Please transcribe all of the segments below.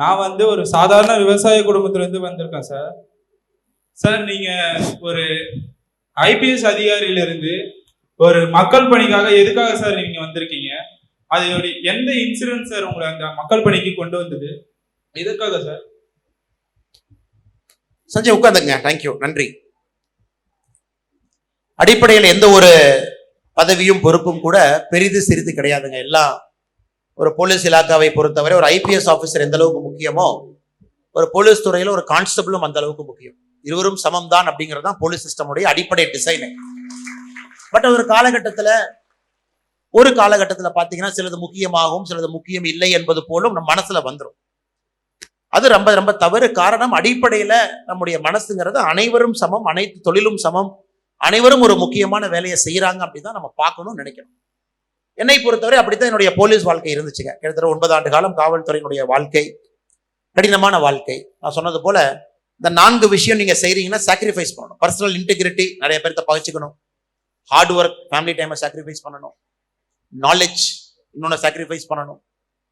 நான் வந்து ஒரு சாதாரண விவசாய குடும்பத்துலேருந்து வந்திருக்கேன் சார் சார் நீங்கள் ஒரு ஐபிஎஸ் அதிகாரியிலிருந்து ஒரு மக்கள் பணிக்காக எதுக்காக சார் நீங்கள் வந்திருக்கீங்க? அதோட எந்த இன்சூரன்ஸ் சார் உங்களை அந்த மக்கள் பணிக்கு கொண்டு வந்தது? எதுக்காக சார் சஞ்சய் உட்காந்துங்க தேங்க்யூ நன்றி. அடிப்படையில் எந்த ஒரு பதவியும் பொறுப்பும் கூட பெரிது சிறிது கிடையாதுங்க. எல்லாம் ஒரு போலீஸ் இலாக்காவை பொறுத்தவரை ஒரு ஐபிஎஸ் ஆஃபீஸர் எந்த அளவுக்கு முக்கியமோ ஒரு போலீஸ் துறையில ஒரு கான்ஸ்டபிளும் அந்த அளவுக்கு முக்கியம். இருவரும் சமம் தான் அப்படிங்கிறது தான் போலீஸ் சிஸ்டமுடைய அடிப்படை டிசைனு பட் ஒரு காலகட்டத்தில் ஒரு காலகட்டத்தில் பார்த்தீங்கன்னா சிலது முக்கியமாகவும் சிலது முக்கியம் இல்லை என்பது போலும் நம்ம மனசுல வந்துடும் அது ரொம்ப ரொம்ப தவறு. காரணம் அடிப்படையில நம்முடைய மனசுங்கிறது அனைவரும் சமம் அனைத்து தொழிலும் சமம் அனைவரும் ஒரு முக்கியமான வேலையை செய்யறாங்க அப்படிதான் நம்ம பார்க்கணும்னு நினைக்கணும் என்னை பொறுத்தவரை அப்படித்தான் என்னுடைய போலீஸ் வாழ்க்கை இருந்துச்சுங்க. கிட்டத்தட்ட ஒன்பது ஆண்டு காலம் காவல்துறையினுடைய வாழ்க்கை கடினமான வாழ்க்கை. நான் சொன்னது போல இந்த நான்கு விஷயம் நீங்க செய்றீங்கன்னா சாக்ரிஃபைஸ் பண்ணணும். பர்சனல் இன்டெகிரிட்டி நிறைய பேர்த்த பகிச்சுக்கணும். ஹார்ட் ஒர்க் ஃபேமிலி டைமை சாக்ரிஃபைஸ் பண்ணணும். நாலேஜ் இன்னொன்று சாக்ரிஃபைஸ் பண்ணணும்.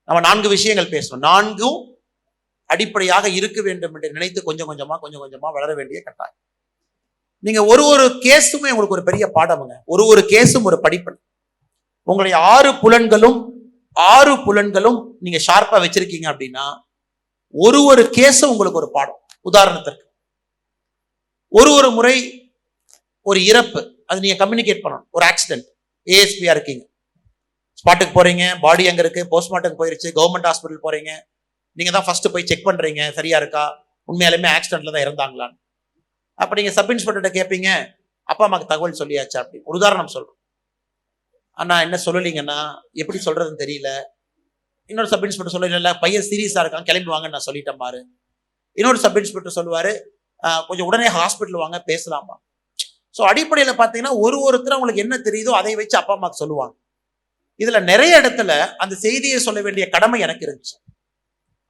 நம்ம நான்கு விஷயங்கள் பேசணும். நான்கும் அடிப்படையாக இருக்க வேண்டும் என்று நினைத்து கொஞ்சம் கொஞ்சமாக கொஞ்சம் கொஞ்சமாக வளர வேண்டிய கட்டாயம். நீங்கள் ஒரு ஒரு கேஸுமே உங்களுக்கு ஒரு பெரிய பாடமுங்க. ஒரு ஒரு கேஸும் ஒரு படிப்பன் உங்களுடைய ஆறு புலன்களும் ஆறு புலன்களும் நீங்க ஷார்ப்பா வச்சிருக்கீங்க அப்படின்னா ஒரு ஒரு கேஸும் உங்களுக்கு ஒரு பாடம். உதாரணத்திற்கு ஒரு ஒரு முறை ஒரு இறப்பு அது நீங்க கம்யூனிகேட் பண்ணணும். ஒரு ஆக்சிடென்ட் ஏஎஸ்பியா இருக்கீங்க. ஸ்பாட்டுக்கு போறீங்க பாடி அங்க இருக்கு போஸ்ட்மார்ட்டம் போயிருச்சு கவர்மெண்ட் ஹாஸ்பிட்டல் போறீங்க. நீங்க தான் ஃபர்ஸ்ட் போய் செக் பண்றீங்க சரியா இருக்கா? உண்மையாலுமே ஆக்சிடென்ட்ல தான் இறந்தாங்களான்னு. அப்ப நீங்க சப் இன்ஸ்பெக்டர்கிட்ட கேட்பீங்க அப்பா அம்மாக்கு தகவல் சொல்லியாச்சா அப்படி ஒரு உதாரணம் சொல்றேன் அண்ணா என்ன சொல்லலீங்கன்னா எப்படி சொல்றதுன்னு தெரியல. இன்னொரு சப் இன்ஸ்பெக்டர் சொல்லல பையன் சீரியஸாக இருக்கான் கிளம்பி வாங்கன்னு நான் சொல்லிட்டேன் பாரு. இன்னொரு சப் இன்ஸ்பெக்டர் சொல்லுவார் கொஞ்சம் உடனே ஹாஸ்பிட்டல் வாங்க பேசலாமா? ஸோ அடிப்படையில் பார்த்தீங்கன்னா ஒரு ஒருத்தர் அவங்களுக்கு என்ன தெரியுதோ அதை வச்சு அப்பா அம்மாவுக்கு சொல்லுவாங்க. இதில் நிறைய இடத்துல அந்த செய்தியை சொல்ல வேண்டிய கடமை எனக்கு இருந்துச்சு.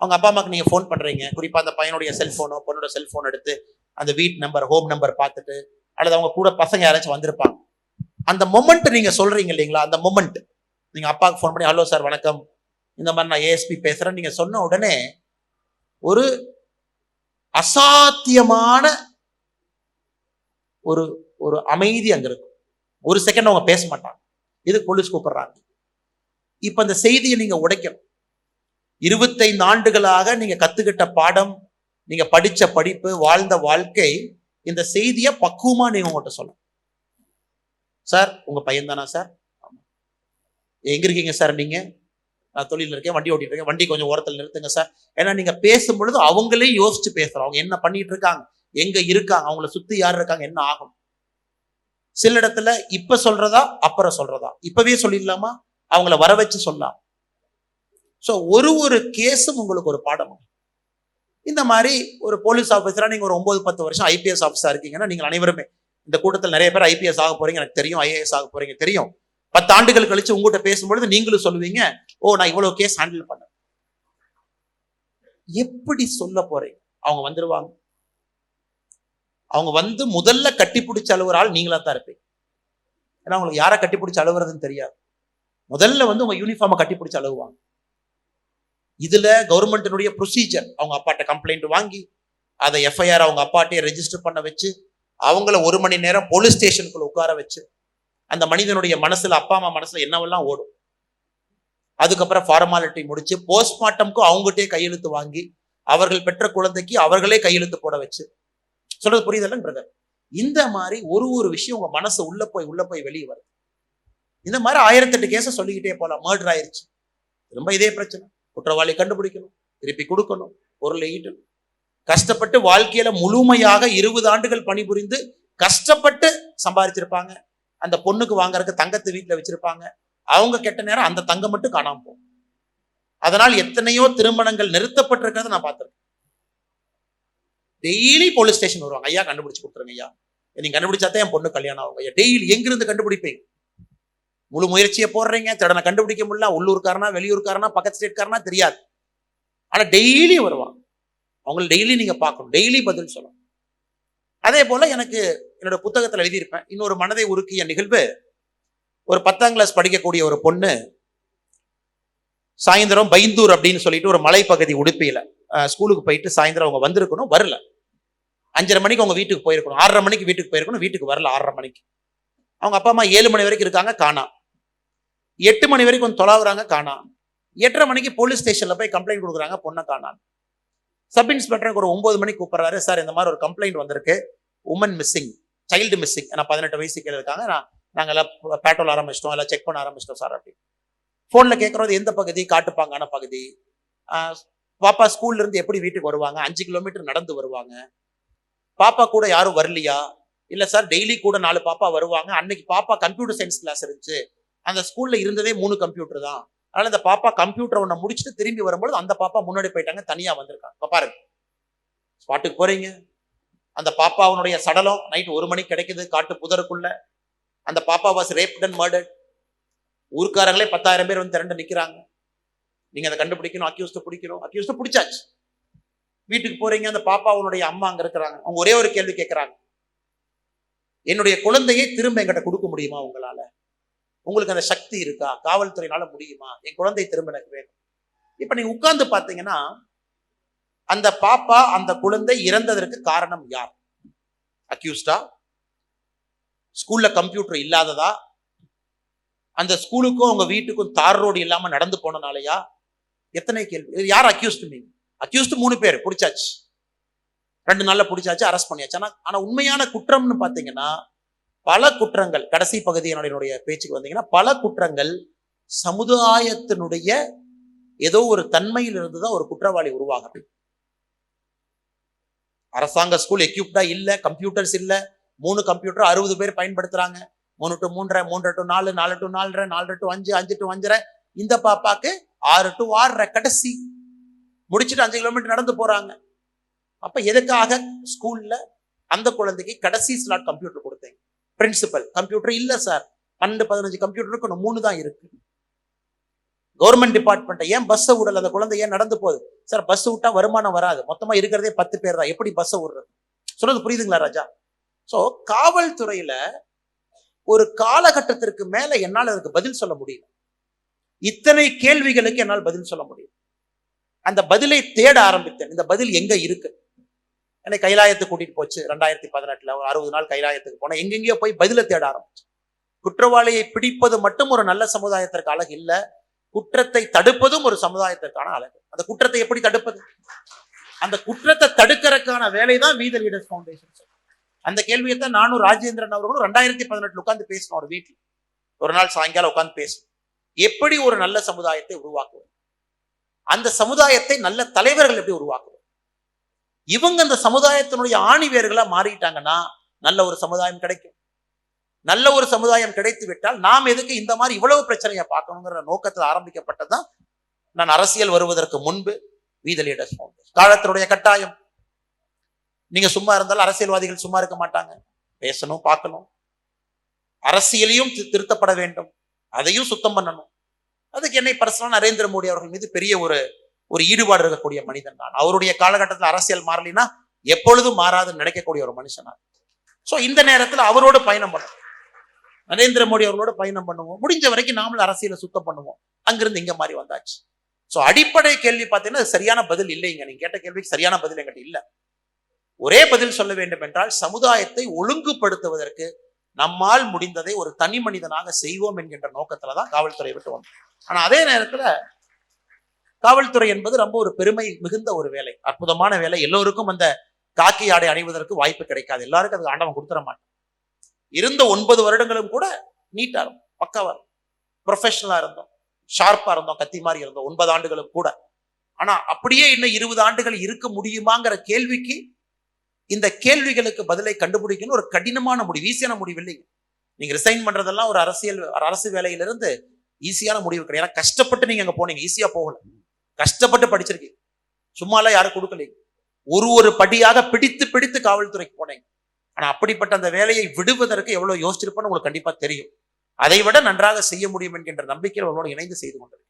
அவங்க அப்பா அம்மாக்கு நீங்கள் ஃபோன் பண்ணுறீங்க குறிப்பாக அந்த பையனுடைய செல்ஃபோனோ பொண்ணோட செல்ஃபோன் எடுத்து அந்த வீட் நம்பர் ஹோம் நம்பர் பார்த்துட்டு அல்லது அவங்க கூட பசங்க யாராச்சும் வந்திருப்பாங்க. அந்த மொமெண்ட் நீங்க சொல்றீங்க இல்லைங்களா? அந்த மொமெண்ட் நீங்க அப்பாவுக்கு ஃபோன் பண்ணி ஹலோ சார் வணக்கம். இந்த மாதிரி நான் ஏஎஸ்பி பேசுறேன் நீங்க சொன்ன உடனே ஒரு அசாத்தியமான ஒரு ஒரு அமைதி அங்க இருக்கும். ஒரு செகண்ட் அவங்க பேச மாட்டாங்க. இது போலீஸ் கூப்பிடுறாங்க. இப்ப அந்த செய்தியை நீங்க உடைக்கணும். இருபத்தைந்து ஆண்டுகளாக நீங்க கத்துக்கிட்ட பாடம் நீங்க படிச்ச படிப்பு வாழ்ந்த வாழ்க்கை இந்த செய்தியை பக்குவமா நீங்க உங்கள்கிட்ட சொல்லணும். சார் உங்கள் பையன் தானா சார்? எங்கே எங்க இருக்கீங்க சார் நீங்க? நான் தொழில் இருக்கேன் வண்டி ஓட்டிட்டு இருக்கேன். வண்டி கொஞ்சம் ஓரத்தில் நிறுத்துங்க சார். ஏன்னா நீங்க பேசும் பொழுது அவங்களே யோசிச்சு பேசுறோம். அவங்க என்ன பண்ணிட்டு இருக்காங்க? எங்க இருக்காங்க? அவங்கள சுத்தி யார் இருக்காங்க? என்ன ஆகும்? சில இடத்துல இப்ப சொல்றதா அப்புறம் சொல்றதா? இப்பவே சொல்லிடலாமா? அவங்கள வர வச்சு சொல்லலாம். ஸோ ஒரு ஒரு கேஸும் உங்களுக்கு ஒரு பாடம் இந்த மாதிரி ஒரு போலீஸ் ஆஃபீஸரா நீங்க ஒரு ஒன்பது பத்து வருஷம் ஐபிஎஸ் ஆஃபீஸா இருக்கீங்கன்னா நீங்கள் அனைவருமே இந்த கூட்டத்தில் நிறைய பேர் ஐபிஎஸ் ஆக போறீங்க எனக்கு தெரியும் ஐஏஎஸ் ஆக போறீங்க தெரியும். பத்து ஆண்டுகள் கழிச்சு உங்ககிட்ட பேசும்பொழுது நீங்களும் சொல்லுவீங்க ஓ நான் இவ்வளவு கேஸ் ஹேண்டில் பண்ணேன். எப்படி சொல்ல போறீங்க? அவங்க வந்துருவாங்க. அவங்க வந்து முதல்ல கட்டிப்பிடிச்ச அழுவுற ஆள் நீங்களா தான் இருப்பீங்க. ஏன்னா உங்களுக்கு யாரை கட்டிப்பிடிச்சு அழுவுறதுன்னு தெரியாது. முதல்ல வந்து உங்க யூனிஃபார்மை கட்டிப்பிடிச்சு அழுகுவாங்க இதுல கவர்மெண்ட்டினுடைய ப்ரொசீஜர் அவங்க அப்பாட்ட கம்ப்ளைண்ட் வாங்கி அதை எஃப்ஐஆர் அவங்க அப்பாட்டே ரெஜிஸ்டர் பண்ண வச்சு அவங்கள ஒரு மணி நேரம் போலீஸ் ஸ்டேஷனுக்குள்ள உட்கார வச்சு அந்த மனிதனுடைய மனசுல அப்பா அம்மா மனசுல என்னவெல்லாம் ஓடும்? அதுக்கப்புறம் ஃபார்மாலிட்டி முடிச்சு போஸ்ட்மார்ட்டம்க்கும் அவங்ககிட்டயே கையெழுத்து வாங்கி அவர்கள் பெற்ற குழந்தைக்கு அவர்களே கையெழுத்து போட வச்சு. சொல்றது புரியுதல்ல பிரதர் இந்த மாதிரி ஒரு ஒரு விஷயம் உங்க மனசு உள்ள போய் உள்ள போய் வெளியே வருது. இந்த மாதிரி ஆயிரத்தெட்டு கேஸை சொல்லிக்கிட்டே போகலாம் மர்டர் ஆயிருச்சு. ரொம்ப இதே பிரச்சனை. குற்றவாளி கண்டுபிடிக்கணும். திருப்பி கொடுக்கணும். பொருளை ஈட்டணும் கஷ்டப்பட்டு வாழ்க்கையில முழுமையாக இருபது ஆண்டுகள் பணிபுரிந்து கஷ்டப்பட்டு சம்பாதிச்சிருப்பாங்க அந்த பொண்ணுக்கு வாங்குறதுக்கு தங்கத்தை வீட்டில் வச்சிருப்பாங்க. அவங்க கெட்ட நேரம் அந்த தங்கம் மட்டும் காணாம போகும். அதனால் எத்தனையோ திருமணங்கள் நிறுத்தப்பட்டிருக்கிறத நான் பார்த்துருக்கேன். டெய்லி போலீஸ் ஸ்டேஷன் வருவாங்க. ஐயா கண்டுபிடிச்சு கொடுத்துருங்க ஐயா. நீங்க கண்டுபிடிச்சாதான் என் பொண்ணு கல்யாணம் ஆகும் ஐயா. டெய்லி எங்கிருந்து கண்டுபிடிப்பீங்க? முழு முயற்சியை போடுறீங்க. திடனை கண்டுபிடிக்க முடியல. உள்ளூர்காரனா வெளியூர்காரனா பக்கத்து ஸ்டேட்காரனா தெரியாது. ஆனா டெய்லி வருவாங்க. அவங்கள டெய்லி நீங்கள் பார்க்கணும். டெய்லி பதில் சொல்லணும். அதே போல் எனக்கு என்னோட புத்தகத்தில் எழுதியிருப்பேன். இன்னொரு மனதை உருக்கிய நிகழ்வு. ஒரு பத்தாம் கிளாஸ் படிக்கக்கூடிய ஒரு பொண்ணு சாயந்தரம் பைந்தூர் அப்படின்னு சொல்லிட்டு ஒரு மலைப்பகுதி உடுப்பியில் ஸ்கூலுக்கு போயிட்டு சாயந்தரம் அவங்க வந்திருக்கணும் வரல. அஞ்சரை மணிக்கு அவங்க வீட்டுக்கு போயிருக்கணும். ஆறரை மணிக்கு வீட்டுக்கு போயிருக்கணும் வீட்டுக்கு வரல ஆறரை மணிக்கு. அவங்க அப்பா அம்மா ஏழு மணி வரைக்கும் இருக்காங்க காணா. எட்டு மணி வரைக்கும் கொஞ்சம் தொலாவுறாங்க காணா. எட்டரை மணிக்கு போலீஸ் ஸ்டேஷனில் போய் கம்ப்ளைண்ட் கொடுக்குறாங்க பொண்ணை காணான்னு. சப் இன்ஸ்பெக்டருக்கு ஒரு ஒன்பது மணிக்கு கூப்பிட்றாரு. சார் இந்த மாதிரி ஒரு கம்ப்ளைண்ட் வந்திருக்கு. உமன் மிஸ்ஸிங் சைல்டு மிஸ்ஸிங் நான் பதினெட்டு வயசு கீழே இருக்காங்க. நான் நாங்கள் எல்லாம் பேட்ரோல் ஆரம்பிச்சிட்டோம். எல்லாம் செக் பண்ண ஆரம்பிச்சிட்டோம் சார் அப்படி ஃபோனில் கேட்குறது எந்த பகுதி? காட்டுப்பாங்கான பகுதி. பாப்பா ஸ்கூல்ல இருந்து எப்படி வீட்டுக்கு வருவாங்க? அஞ்சு கிலோமீட்டர் நடந்து வருவாங்க. பாப்பா கூட யாரும் வரலையா? இல்ல சார் டெய்லி கூட நாலு பாப்பா வருவாங்க. அன்னைக்கு பாப்பா கம்ப்யூட்டர் சயின்ஸ் கிளாஸ் இருந்துச்சு. அந்த ஸ்கூல்ல இருந்ததே மூணு கம்ப்யூட்டர் தான். அதனால இந்த பாப்பா கம்ப்யூட்டர் ஒன்றை முடிச்சுட்டு திரும்பி வரும்போது அந்த பாப்பா முன்னாடி போயிட்டாங்க தனியா வந்திருக்காங்க இப்போ பாருங்க. ஸ்பாட்டுக்கு போறீங்க. அந்த பாப்பாவுடைய சடலம் நைட் ஒரு மணிக்கு கிடைக்குது காட்டு புதருக்குள்ள. அந்த பாப்பா வாஸ் ரேப்ட் அண்ட் மர்டர்ட் ஊர்க்காரங்களே பத்தாயிரம் பேர் வந்து திரண்டு நிற்கிறாங்க நீங்கள் அதை கண்டுபிடிக்கணும் அக்யூஸ்ட பிடிக்கணும். அக்யூஸ்ட பிடிச்சாச்சு. வீட்டுக்கு போறீங்க அந்த பாப்பாவுடைய அம்மா அங்கே இருக்கிறாங்க. அவங்க ஒரே ஒரு கேள்வி கேட்குறாங்க என்னுடைய குழந்தையை திரும்ப எங்கிட்ட கொடுக்க முடியுமா உங்களால்? உங்களுக்கு அந்த சக்தி இருக்கா? காவல்துறையினால முடியுமா? என் குழந்தை திரும்ப எனக்கு வேணும். இப்ப நீங்க உட்கார்ந்து பாத்தீங்கன்னா அந்த பாப்பா அந்த குழந்தை இறந்ததற்கு காரணம் யார்? அக்யூஸ்டா ஸ்கூல்ல கம்ப்யூட்டர் இல்லாததா? அந்த ஸ்கூலுக்கும் உங்க வீட்டுக்கும் தார் ரோடு இல்லாம நடந்து போனனாலயா? எத்தனை கேள்வி? யார் அக்யூஸ்ட் நீங்க? அக்யூஸ்ட் மூணு பேர் பிடிச்சாச்சு. ரெண்டு நாள்ல பிடிச்சாச்சு அரெஸ்ட் பண்ணியாச்சு. ஆனா ஆனா உண்மையான குற்றம்னு பாத்தீங்கன்னா பல குற்றங்கள் கடைசி பகுதி என்னுடைய பேச்சுக்கு வந்தீங்கன்னா பல குற்றங்கள் சமுதாயத்தினுடைய ஏதோ ஒரு தன்மையில் இருந்து தான் ஒரு குற்றவாளி உருவாகுது அரசாங்க ஸ்கூல் எக்யூப்டா இல்ல கம்ப்யூட்டர்ஸ் இல்ல மூணு கம்ப்யூட்டர் அறுபது பேர் பயன்படுத்துறாங்க. மூணு டு மூன்றரை மூன்றரை டு நாலு நாலு டு நாலரை நாலு டு அஞ்சு அஞ்சு டு அஞ்சரை. இந்த பாப்பாக்கு ஆறு டு ஆறரை கடைசி. முடிச்சுட்டு அஞ்சு கிலோமீட்டர் நடந்து போறாங்க. அப்ப எதுக்காக ஸ்கூல்ல அந்த குழந்தைக்கு கடைசி ஸ்லாட் கம்ப்யூட்டர் கொடுத்தேன்? பிரின்சிபல் கம்ப்யூட்டர் இல்லை சார் பன்னெண்டு பதினஞ்சு கம்ப்யூட்டர் இருக்கணும். மூணு தான் இருக்கு. கவர்மெண்ட் டிபார்ட்மெண்ட்டை ஏன் பஸ்ஸை விடல? அந்த குழந்தை ஏன் நடந்து போகுது? சார் பஸ் விட்டா வருமானம் வராது. மொத்தமா இருக்கிறதே பத்து பேர் தான். எப்படி பஸ்ஸை விடுறது? சொல்றது புரியுதுங்களா ராஜா? ஸோ காவல்துறையில ஒரு காலகட்டத்திற்கு மேல என்னால் அதுக்கு பதில் சொல்ல முடியல. இத்தனை கேள்விகளுக்கு என்னால் பதில் சொல்ல முடியும் அந்த பதிலை தேட ஆரம்பித்தேன். இந்த பதில் எங்க இருக்கு? என்னை கைலாயத்துக்கு கூட்டிட்டு போச்சு. ரெண்டாயிரத்தி பதினெட்டுல ஒரு அறுபது நாள் கைலாயத்துக்கு போனேன். எங்கெங்கேயோ போய் பதில தேட ஆரம்பிச்சு குற்றவாளியை பிடிப்பது மட்டும் ஒரு நல்ல சமுதாயத்திற்கு அழகு இல்ல. குற்றத்தை தடுப்பதும் ஒரு சமுதாயத்திற்கான அழகு. அந்த குற்றத்தை எப்படி தடுப்பது? அந்த குற்றத்தை தடுக்கிறதுக்கான வேலை தான் வீத லீடர்ஸ் ஃபவுண்டேஷன் அந்த கேள்வியை தான் நானும் ராஜேந்திரன் அவர்களும் ரெண்டாயிரத்தி பதினெட்டுல உட்காந்து பேசணும் ஒரு வீட்டில். ஒரு நாள் சாயங்காலம் உட்காந்து பேசணும் எப்படி ஒரு நல்ல சமுதாயத்தை உருவாக்குவது? அந்த சமுதாயத்தை நல்ல தலைவர்கள் எப்படி உருவாக்குவது? இவங்க அந்த சமுதாயத்தினுடைய ஆணிவேர்களாக மாறிட்டாங்கன்னா நல்ல ஒரு சமுதாயம் கிடைக்கும். நல்ல ஒரு சமுதாயம் கிடைத்து விட்டால் நாம் எதுக்கு இந்த மாதிரி இவ்வளவு பிரச்சனையை பார்க்கணுங்கிற நோக்கத்தில் ஆரம்பிக்கப்பட்டதுதான் நான் அரசியல் வருவதற்கு முன்பு வீத காலத்தினுடைய கட்டாயம். நீங்க சும்மா இருந்தாலும் அரசியல்வாதிகள் சும்மா இருக்க மாட்டாங்க. பேசணும் பார்க்கணும். அரசியலையும் திருத்தப்பட வேண்டும். அதையும் சுத்தம் பண்ணணும். அதுக்கு என்னை பர்சனலாக நரேந்திர மோடி அவர்கள் மீது பெரிய ஒரு ஒரு ஈடுபாடு இருக்கக்கூடிய மனிதன் தான் அவருடைய காலகட்டத்தில் அரசியல் மாறலினா எப்பொழுதும் மாறாதுன்னு நினைக்கக்கூடிய ஒரு மனுஷனா சோ இந்த நேரத்துல அவரோடு பயணம் பண்ணுவோம் நரேந்திர மோடி அவர்களோட பயணம் பண்ணுவோம். முடிஞ்ச வரைக்கும் நாமளும் அரசியலை சுத்தம் பண்ணுவோம். அங்கிருந்து இங்க மாதிரி வந்தாச்சு. சோ அடிப்படை கேள்வி பார்த்தீங்கன்னா சரியான பதில் இல்லைங்க. நீங்க கேட்ட கேள்விக்கு சரியான பதில் எங்கிட்ட இல்ல. ஒரே பதில் சொல்ல வேண்டும் என்றால் சமுதாயத்தை ஒழுங்குபடுத்துவதற்கு நம்மால் முடிந்ததை ஒரு தனி மனிதனாக செய்வோம் என்கின்ற நோக்கத்துல தான் காவல்துறை விட்டு வந்தோம். ஆனா அதே நேரத்துல காவல்துறை என்பது ரொம்ப ஒரு பெருமை மிகுந்த ஒரு வேலை. அற்புதமான வேலை. எல்லோருக்கும் அந்த காக்கி ஆடை அணிவதற்கு வாய்ப்பு கிடைக்காது. எல்லாருக்கும் அது ஆண்டவன் கொடுத்துட மாட்டான். இருந்த ஒன்பது வருடங்களும் கூட நீட்டா இருந்தோம் பக்காவா இருந்தோம் ப்ரொஃபஷனலா இருந்தோம். ஷார்ப்பா இருந்தோம். கத்தி மாதிரி இருந்தோம். ஒன்பது ஆண்டுகளும் கூட. ஆனா அப்படியே இன்னும் இருபது ஆண்டுகள் இருக்க முடியுமாங்கிற கேள்விக்கு இந்த கேள்விகளுக்கு பதிலை கண்டுபிடிக்கணும் ஒரு கடினமான முடிவு ஈஸியான முடிவு இல்லைங்க. நீங்க ரிசைன் பண்றதெல்லாம் ஒரு அரசியல் அரசு வேலையிலிருந்து ஈஸியான முடிவு கிடையாது. ஏன்னா கஷ்டப்பட்டு நீங்க அங்க போனீங்க. ஈஸியா போகல. கஷ்டப்பட்டு படிச்சிருக்கீங்க சும்மாலாம் யாரும் கொடுக்கலைங்க ஒரு ஒரு படியாக பிடித்து பிடித்து காவல்துறைக்கு போனேன். ஆனா அப்படிப்பட்ட அந்த வேலையை விடுவதற்கு எவ்வளவு யோசிச்சிருப்போன்னு உங்களுக்கு கண்டிப்பா தெரியும். அதை விட நன்றாக செய்ய முடியும் என்கின்ற நம்பிக்கையில் அவர்களோடு இணைந்து செய்து கொண்டிருக்கிறேன்.